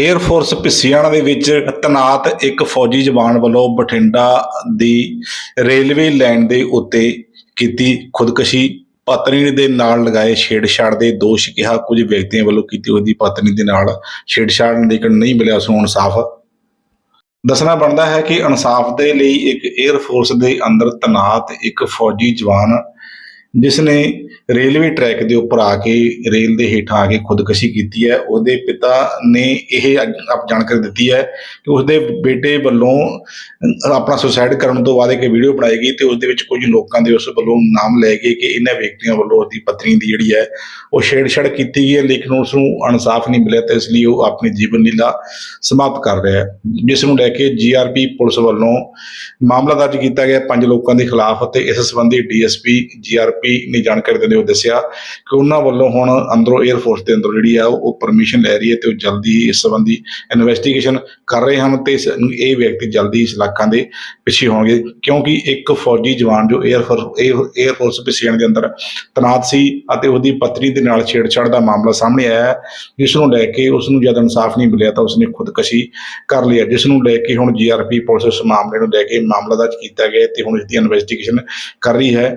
Air force ਪਿਸਿਆਣਾ ਦੇ ਵਿੱਚ ਤੈਨਾਤ ਇੱਕ ਫੌਜੀ ਜਵਾਨ ਵੱਲੋਂ ਬਠਿੰਡਾ ਦੀ ਰੇਲਵੇ ਲਾਈਨ ਦੇ ਉੱਤੇ ਕੀਤੀ ਖੁਦਕੁਸ਼ੀ। ਪਤਨੀ ਦੇ ਨਾਲ ਲਗਾਏ ਛੇੜਛਾੜ ਦੇ ਦੋਸ਼ ਕਿਹਾ। ਕੁਝ ਵਿਅਕਤੀਆਂ ਵੱਲੋਂ ਕੀਤੀ ਉਹਦੀ ਪਤਨੀ ਦੇ ਨਾਲ ਛੇੜਛਾੜ ਲੇਕਿਨ ਨਹੀਂ ਮਿਲਿਆ, ਉਸ ਨੂੰ ਇਨਸਾਫ। ਦੱਸਣਾ ਬਣਦਾ ਹੈ ਕਿ ਇਨਸਾਫ ਦੇ ਲਈ ਇੱਕ 에ਅਰ ਫੋਰਸ ਦੇ ਅੰਦਰ ਤੈਨਾਤ ਇੱਕ ਫੌਜੀ ਜਵਾਨ ਜਿਸ ਨੇ ਰੇਲਵੇ ਟਰੈਕ ਦੇ ਉੱਪਰ ਆ ਕੇ ਰੇਲ ਦੇ ਹੇਠਾਂ ਆ ਕੇ ਖੁਦਕਸ਼ੀ ਕੀਤੀ ਹੈ, ਉਹਦੇ ਪਿਤਾ ਨੇ ਇਹ ਅੱਜ ਆਪ ਜਾਣਕਾਰੀ ਦਿੱਤੀ ਹੈ ਕਿ ਉਸਦੇ ਬੇਟੇ ਵੱਲੋਂ ਆਪਣਾ ਸੁਸਾਈਡ ਕਰਨ ਤੋਂ ਬਾਅਦ ਇੱਕ ਵੀਡੀਓ ਬਣਾਈ ਗਈ ਤੇ ਉਸ ਦੇ ਵਿੱਚ ਕੁਝ ਲੋਕਾਂ ਦੇ ਉਸ ਵੱਲੋਂ ਨਾਮ ਲੈ ਗਏ ਕਿ ਇਹਨਾਂ ਵਿਅਕਤੀਆਂ ਵੱਲੋਂ ਉਸਦੀ ਪਤਨੀ ਦੀ ਜਿਹੜੀ ਹੈ, ਉਹ ਛੇੜਛਾੜ ਕੀਤੀ ਗਈ ਹੈ, ਲੇਕਿਨ ਉਸ ਨੂੰ ਇਨਸਾਫ ਨਹੀਂ ਮਿਲਿਆ ਤੇ ਇਸ ਲਈ ਉਹ ਆਪਣੀ ਜੀਵਨ ਲੀਲਾ ਸਮਾਪਤ ਕਰ ਰਿਹਾ ਹੈ। ਜਿਸ ਨੂੰ ਲੈ ਕੇ ਜੀਆਰਪੀ ਪੁਲਿਸ ਵੱਲੋਂ ਮਾਮਲਾ ਦਰਜ ਕੀਤਾ ਗਿਆ ਪੰਜ ਲੋਕਾਂ ਦੇ ਖਿਲਾਫ ਅਤੇ ਇਸ ਸੰਬੰਧੀ ਡੀਐਸਪੀ ਜੀਆਰਪੀ ਆਰਪੀ ਨੇ ਜਾਣਕਾਰੀ ਦਿੰਦੇ ਹੋਏ ਦੱਸਿਆ ਕਿ ਉਹਨਾਂ ਵੱਲੋਂ ਹੁਣ ਅੰਦਰੋਂ 에ਅਰ ਫੋਰਸ ਦੇ ਅੰਦਰੋਂ ਜਿਹੜੀ ਆ ਉਹ ਪਰਮਿਸ਼ਨ ਲੈ ਰਹੀ ਹੈ ਤੇ ਉਹ ਜਲਦੀ ਇਸ ਸੰਬੰਧੀ ਇਨਵੈਸਟੀਗੇਸ਼ਨ ਕਰ ਰਹੇ ਹਨ ਤੇ ਇਹ ਵਿਅਕਤੀ ਜਲਦੀ ਇਸ ਇਲਾਕਾਂ ਦੇ ਪਿੱਛੇ ਹੋਣਗੇ ਕਿਉਂਕਿ ਇੱਕ ਫੌਜੀ ਜਵਾਨ ਜੋ 에ਅਰ ਫੋਰਸ 에ਅਰ ਫੋਰਸ ਪਿਸੀਐਨ ਦੇ ਅੰਦਰ ਤਨਾਤ ਸੀ ਅਤੇ ਉਹਦੀ ਪਤਨੀ ਦੇ ਨਾਲ ਛੇੜਛਾੜ ਦਾ ਮਾਮਲਾ ਸਾਹਮਣੇ ਆਇਆ ਜਿਸ ਨੂੰ ਲੈ ਕੇ ਉਸ ਨੂੰ ਜਦ ਇਨਸਾਫ ਨਹੀਂ ਮਿਲਿਆ ਤਾਂ ਉਸਨੇ ਖੁਦਕਸ਼ੀ ਕਰ ਲਈ ਜਿਸ ਨੂੰ ਲੈ ਕੇ ਹੁਣ ਜੀਆਰਪੀ ਪੁਲਿਸ ਇਸ ਮਾਮਲੇ ਨੂੰ ਲੈ ਕੇ ਮਾਮਲਾ ਦਰਜ ਕੀਤਾ ਗਿਆ ਤੇ ਹੁਣ ਇਸ ਦੀ ਇਨਵੈਸਟੀਗੇਸ਼ਨ ਕਰ ਰਹੀ ਹੈ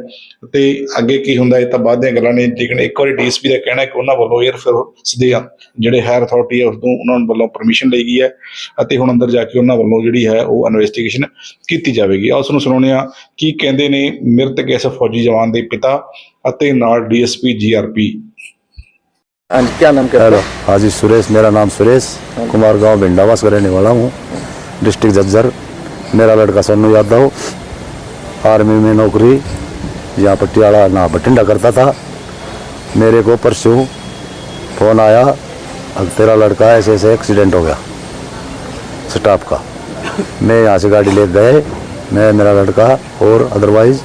ਤੇ ਅੱਗੇ ਕੀ ਹੁੰਦਾ ਇਹ ਤਾਂ ਬਾਅਦ ਦੀਆਂ ਗੱਲਾਂ ਨੇ ਲੇਕਿਨ ਇੱਕ ਵਾਰੀ ਡੀਐਸਪੀ ਦਾ ਕਹਿਣਾ ਕਿ ਉਹਨਾਂ ਵੱਲੋਂ ਫਿਰ ਸਿੱਧੇ ਜਿਹੜੇ ਹਾਇਰ ਅਥਾਰਟੀ ਹੈ ਉਸ ਤੋਂ ਉਹਨਾਂ ਵੱਲੋਂ ਪਰਮਿਸ਼ਨ ਲਈ ਗਈ ਹੈ ਅਤੇ ਹੁਣ ਅੰਦਰ ਜਾ ਕੇ ਉਹਨਾਂ ਵੱਲੋਂ ਜਿਹੜੀ ਹੈ ਉਹ ਇਨਵੈਸਟੀਗੇਸ਼ਨ ਕੀਤੀ ਜਾਵੇਗੀ। ਉਸ ਨੂੰ ਸੁਣਾਉਣੇ ਆ ਕੀ ਕਹਿੰਦੇ ਨੇ ਮਿਰਤਕ ਇਸ ਫੌਜੀ ਜਵਾਨ ਦੇ ਪਿਤਾ ਅਤੇ ਨਾਲ ਡੀਐਸਪੀ ਜੀਆਰਪੀ। आज क्या नाम क्या हेलो हाजी ਸੁਰੇਸ਼ मेरा नाम सुरेश कुमार गांव भिंडावास का रहने वाला हूँ डिस्ट्रिक्ट जज्जर मेरा लड़का सन्नू यादव आर्मी में नौकरी यहाँ पटियाला ना बठिंडा करता था। मेरे को परसों फ़ोन आया अब तेरा लड़का ऐसे ऐसे एक्सीडेंट हो गया स्टाफ का। मैं यहाँ से गाड़ी ले गए मैं मेरा लड़का और अदरवाइज़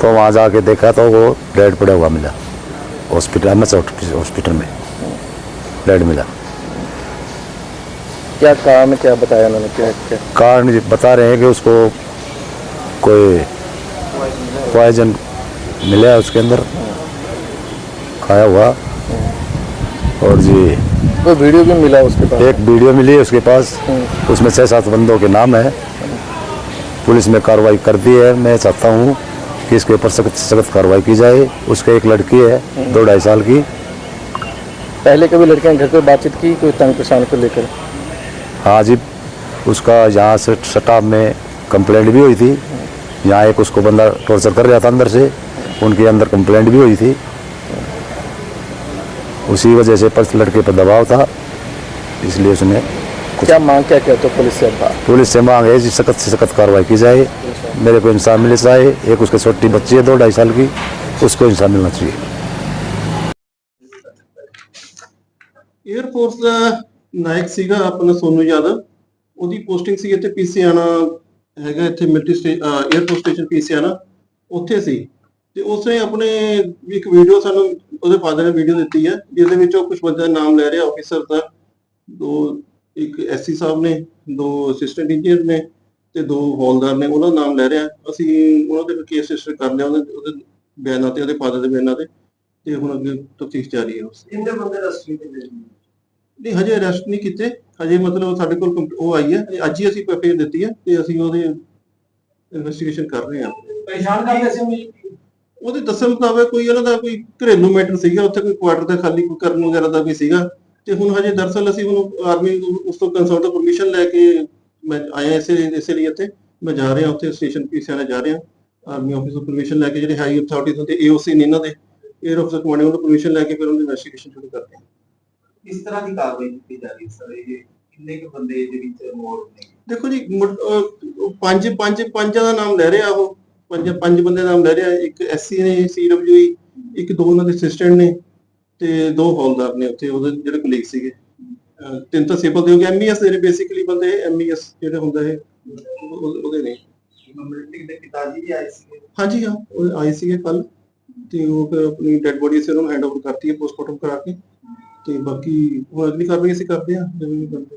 तो वहाँ जाके देखा तो वो डेड पड़ा हुआ मिला हॉस्पिटल एम एस हॉस्पिटल में डेड मिला। क्या काम क्या बताया उन्होंने? क्या क्या? कारण बता रहे हैं कि उसको कोई पॉइजन मिला है उसके अंदर। खाया हुआ। और जी कोई वीडियो भी मिला उसके पास? एक वीडियो मिली है उसके पास। उसमें छः सात बंदों के नाम है। पुलिस में कार्रवाई कर दी है। मैं चाहता हूँ कि इसके ऊपर सख्त से सख्त कार्रवाई की जाए। उसके एक लड़की है दो ढाई साल की। पहले कभी लड़कियाँ घर पर बातचीत की कोई तंग परेशान को लेकर? हाँ जी उसका यहाँ से स्टाफ में कंप्लेंट भी हुई थी। यहाँ एक उसको बंदा टॉर्चर कर रहा था अंदर से उनके अंदर कंप्लेंट भी हुई थी उसी वजह से पर्स लड़के पर दबाव था इसलिए उसने क्या मांग क्या कहते हो पुलिस से पुलिस से मांग है जी सख्त से सख्त कार्रवाई की जाए मेरे को इंसान मिले चाहे एक उसके छोटी बच्ची है दो ढाई साल की उसको इंसान मिलना चाहिए 에어ਫੋਰਸ ਦਾ ਨਾਇਕ ਸੀਗਾ ਆਪਣਾ ਸੋਨੂ ਯਾਦਵ ਉਹਦੀ ਪੋਸਟਿੰਗ ਸੀ ਇੱਥੇ ਪੀਸੀਆਣਾ ਹੈਗਾ ਇੱਥੇ ਮਿਲਟਰੀ ਸਟੇ 에ਅਰ ਫੋਰਸ ਸਟੇਸ਼ਨ ਉੱਥੇ ਸੀ। ਤੇ ਉਸਨੇ ਆਪਣੇ ਇੱਕ ਵੀਡੀਓ ਸਾਨੂੰ ਉਹਦੇ ਫਾਦਰ ਨੇ ਵੀਡੀਓ ਦਿੱਤੀ ਹੈ ਜਿਹਦੇ ਵਿੱਚ ਉਹ ਕੁਝ ਬੰਦਿਆਂ ਦਾ ਨਾਮ ਲੈ ਰਿਹਾ ਆਫੀਸਰ ਦਾ। ਦੋ, ਇੱਕ ਐਸਸੀ ਸਾਹਿਬ ਨੇ, ਦੋ ਅਸਿਸਟੈਂਟ ਇੰਜੀਨੀਅਰ ਨੇ ਤੇ ਦੋ ਹੌਲਦਾਰ ਨੇ, ਉਹਨਾਂ ਦਾ ਨਾਮ ਲੈ ਰਿਹਾ। ਅਸੀਂ ਉਹਨਾਂ ਦੇ ਕੇਸ ਰਜਿਸਟਰ ਕਰ ਲਿਆ, ਉਹਦੇ ਉਹਦੇ ਬਿਆਨਾਂ ਤੇ, ਉਹਦੇ ਫਾਦਰ ਦੇ ਬਿਆਨਾਂ ਤੇ। ਤੇ ਹੁਣ ਅੱਗੇ ਤਫਤੀਸ਼ ਜਾਰੀ ਹੈ ਉਸ ਦੀ। ਬੰਦੇ ਦਾ ਸਟ੍ਰੀਟ ਦੇ ਨਹੀਂ ਹਜੇ ਅਰੈਸਟ ਨਹੀਂ ਕੀਤੇ। ਹਜੇ ਮਤਲਬ ਸਾਡੇ ਕੋਲ ਕੰਪ- ਉਹ ਆਈ ਹੈ। ਅੱਜ ਹੀ ਅਸੀਂ ਪੇਪਰ ਦਿੱਤੀ ਹੈ ਤੇ ਅਸੀਂ ਉਹਦੇ ਇਨਵੈਸਟੀਗੇਸ਼ਨ ਕਰ ਰਹੇ ਹਾਂ। ਪਰੇਸ਼ਾਨ ਕਰਦੇ ਸੀ ਮੈਨੂੰ ਉਹਦੇ ਦੱਸਣ ਮੁਤਾਬਕ ਕੋਈ ਉਹਨਾਂ ਦਾ ਕੋਈ ਘਰੇਲੂ ਮੈਟਰ ਸੀਗਾ ਉੱਥੇ ਕੋਈ ਕੁਆਟਰ ਦਾ ਖਾਲੀ ਕੋਈ ਕਰਨ ਵਗੈਰਾ ਦਾ ਕੋਈ ਸੀਗਾ। ਤੇ ਹੁਣ ਹਜੇ ਦਰਸਲ ਅਸੀਂ ਹੁਣ ਆਰਮੀ ਉਸ ਤੋਂ ਕੰਸਲਟ ਪਰਮਿਸ਼ਨ ਲੈ ਕੇ ਮੈਂ ਆਇਆ ਇਸੇ ਇਸੇ ਲਈ ਇੱਥੇ। ਮੈਂ ਜਾ ਰਿਹਾ ਉੱਥੇ ਸਟੇਸ਼ਨ ਪੀਸੀਆਰ ਜਾ ਰਿਹਾ ਆਰਮੀ ਆਫਿਸ ਤੋਂ ਪਰਮਿਸ਼ਨ ਲੈ ਕੇ ਜਿਹੜੇ ਹਾਈ ਅਥਾਰਟੀਜ਼ ਹੁੰਦੇ ਏਓਸੀ ਨੇ ਇਹਨਾਂ ਦੇ 에ਅਰ ਆਫਿਸਰ ਕਮਾਂਡਿੰਗ ਤੋਂ ਪਰਮਿਸ਼ਨ ਲੈ ਕੇ ਫਿਰ ਉਹਦੀ ਇਨਵੈਸਟੀਗੇਸ਼ਨ ਸ਼ੁਰੂ ਕਰਦੇ ਹਾਂ ਕਿਸ ਤਰ੍ਹਾਂ ਦੀ ਕਾਰਵਾਈ ਕੀਤੀ ਜਾ ਰਹੀ ਹੈ ਸਰ? ਇਹ ਕਿੰਨੇ ਕੁ ਬੰਦੇ ਇਹਦੇ ਵਿੱਚ ਇਨਵੋਲਵ ਨੇ? ਦੇਖੋ ਜੀ ਮੁੜ- ਅਹ ਉਹ ਪੰਜ ਪੰਜ ਪੰਜਾਂ ਦਾ ਨਾਮ ਲੈ ਰਿਹਾ ਉਹ। ਪੰਜ ਪੰਜ ਬੰਦੇ ਦਾ ਨਾਮ ਲੈ ਰਿਹਾ। ਇੱਕ ਐਸਸੀ ਨੇ ਸੀਡਬਲਯੂਈ ਇੱਕ ਦੋ ਉਹਨਾਂ ਦੇ ਅਸਿਸਟੈਂਟ ਨੇ ਤੇ ਦੋ ਹੌਲਦਾਰ ਨੇ ਉੱਥੇ। ਉਹਦੇ ਜਿਹੜੇ ਕਲੀਗ ਸੀਗੇ। ਅਹ ਤਿੰਨ ਤਾਂ ਸਿਵਲ ਦੇ ਹੋ ਗਏ। ਐਮਈਐਸ ਦੇ ਨੇ ਬੇਸਿਕਲੀ ਬੰਦੇ। ਐਮਈਐਸ ਜਿਹੜਾ ਹੁੰਦਾ ਹੈ ਉਹ- ਉਹਦੇ ਨੇ। ਮਿਲਟਰੀ ਦੇ ਪਿਤਾ ਜੀ ਵੀ ਆਏ ਸੀ ਹਾਂਜੀ ਹਾਂ। ਉਹ ਆਏ ਸੀਗੇ ਕੱਲ ਤੇ ਉਹ ਫਿਰ ਆਪਣੀ ਡੈੱਡ ਬੋਡੀ ਅਸੀਂ ਉਹਨਾਂ ਹੈਂਡਓਵਰ ਕਰਤੀ ਹੈ ਪੋਸਟਮਾਰਟਮ ਕਰਾ ਕੇ। ਤੇ ਬਾਕੀ ਉਹ ਅਗਲੀ ਕਾਰਵਾਈ ਅਸੀਂ ਕਰਦੇ ਹਾਂ ਜਿਵੇਂ ਵੀ ਕਰਦੇ